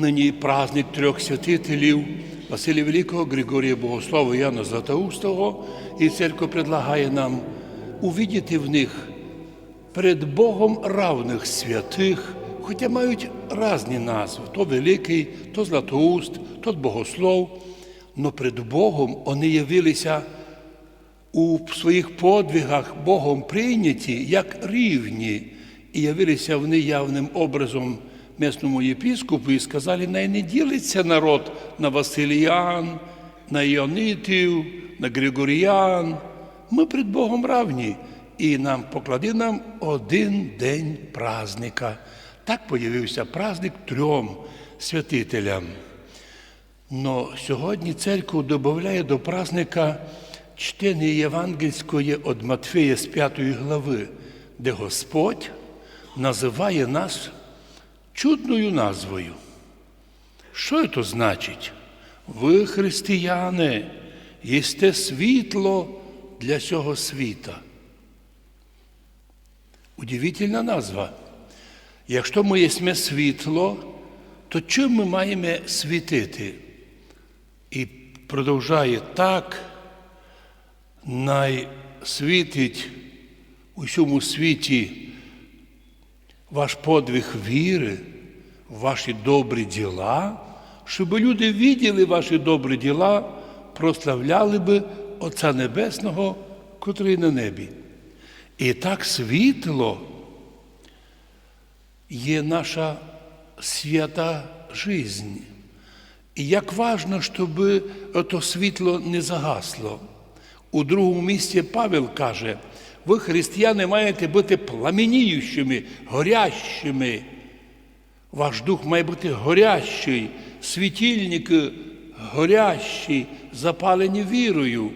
нині праздник трьох святителів Василія Великого, Григорія Богослова, Яна Златоустого, і церква предлагає нам увидіти в них перед Богом равних святих, хоча мають різні назви: то Великий, то Златоуст, то Богослов, но перед Богом вони явилися у своїх подвигах Богом прийняті як рівні, і явилися вони явним образом місному єпіскопу і сказали, не ділиться народ на Василіян, на Іонитів, на Григоріян. Ми перед Богом равні, і нам поклади нам один день праздника. Так появився праздник трьом святителям. Но сьогодні церква додає до праздника чтення євангельської від Матфея з 5 глави, де Господь називає нас чудною назвою. Що це значить? Ви, християни, єсте світло для цього світа. Удивительна назва. Якщо ми єсме світло, то чим ми маємо світити? І продовжує так, най світить у всьому світі ваш подвиг віри, ваші добрі діла, щоб люди виділи ваші добрі діла, прославляли би Отця Небесного, котрий на небі. І так світло є наша свята жизнь. І як важно, щоб то світло не загасло. У другому місці Павел каже, ви, християни, маєте бути пламеніючими, горящими. Ваш дух має бути горящий, світильники горящі, запалені вірою,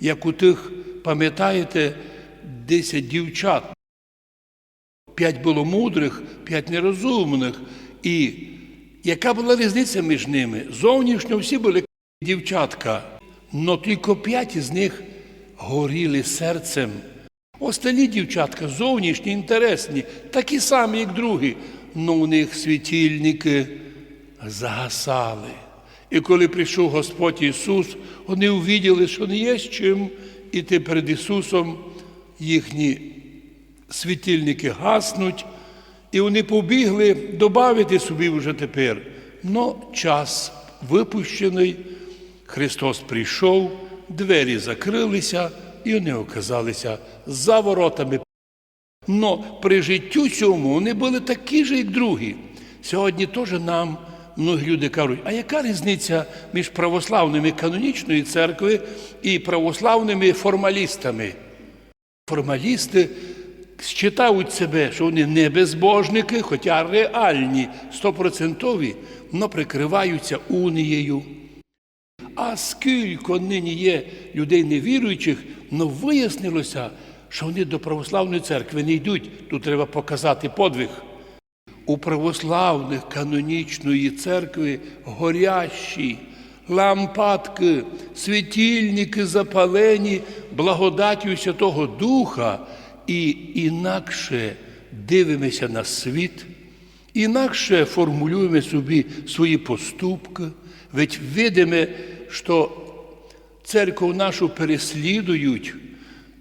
як у тих, пам'ятаєте, десять дівчат. П'ять було мудрих, п'ять нерозумних. І яка була різниця між ними? Зовнішньо всі були дівчатка, але тільки п'ять із них горіли серцем. Остальні дівчатка зовнішні, інтересні, такі самі, як другі, але у них світильники загасали. І коли прийшов Господь Ісус, вони увиділи, що не є з чим іти перед Ісусом, їхні світильники гаснуть, і вони побігли додати собі вже тепер. Но час випущений, Христос прийшов, двері закрилися, і вони оказалися за воротами. Но при життю цьому вони були такі ж, як другі. Сьогодні теж нам многі люди кажуть, а яка різниця між православними канонічної церкви і православними формалістами? Формалісти считають себе, що вони не безбожники, хоча реальні, стопроцентові, але прикриваються унією. А скільки нині є людей невіруючих, але вияснилося, що вони до православної церкви не йдуть. Тут треба показати подвиг. У православних канонічної церкви горящі лампадки, світильники запалені благодаттю Святого Духа, і інакше дивимося на світ, інакше формулюємо собі свої поступки, ведь видимо, що церкву нашу переслідують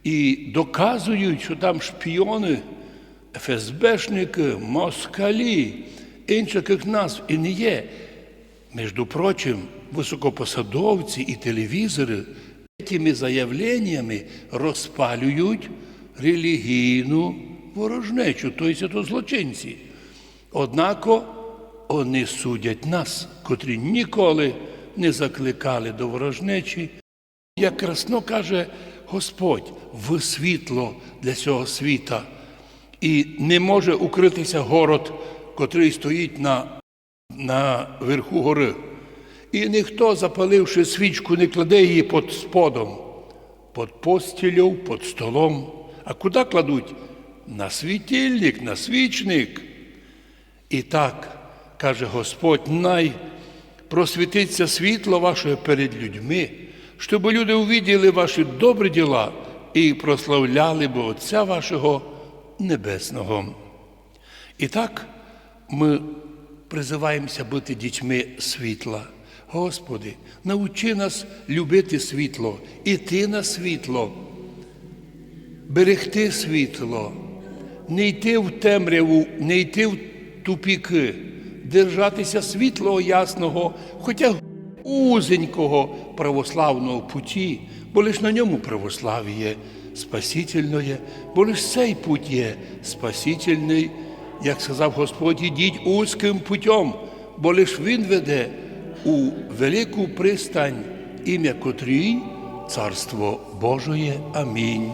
і доказують, що там шпіони, ФСБшники, москалі, інших назв і не є. Між прочим, високопосадовці і телевізори цими заявленнями розпалюють релігійну ворожнечу, тобто то злочинці. Однако вони судять нас, котрі ніколи не закликали до ворожнечі. Як красно каже Господь, ви світло для цього світа, і не може укритися город, котрий стоїть на, на верху гори. І ніхто, запаливши свічку, не кладе її під сподом, під постілю, під столом. А куди кладуть? На світильник, на свічник. І так, каже Господь, най просвітиться світло ваше перед людьми, щоб люди увиділи ваші добрі діла і прославляли б Отця вашого Небесного. І так ми призиваємося бути дітьми світла. Господи, научи нас любити світло, іти на світло, берегти світло, не йти в темряву, не йти в тупіки, держатися світлого ясного, хоча узенького православного путі, бо лиш на ньому православ'я спасительне, бо лиш цей путь є спасительний, як сказав Господь, ідіть узким путем, бо лиш Він веде у велику пристань, ім'я котрій Царство Божоє. Амінь.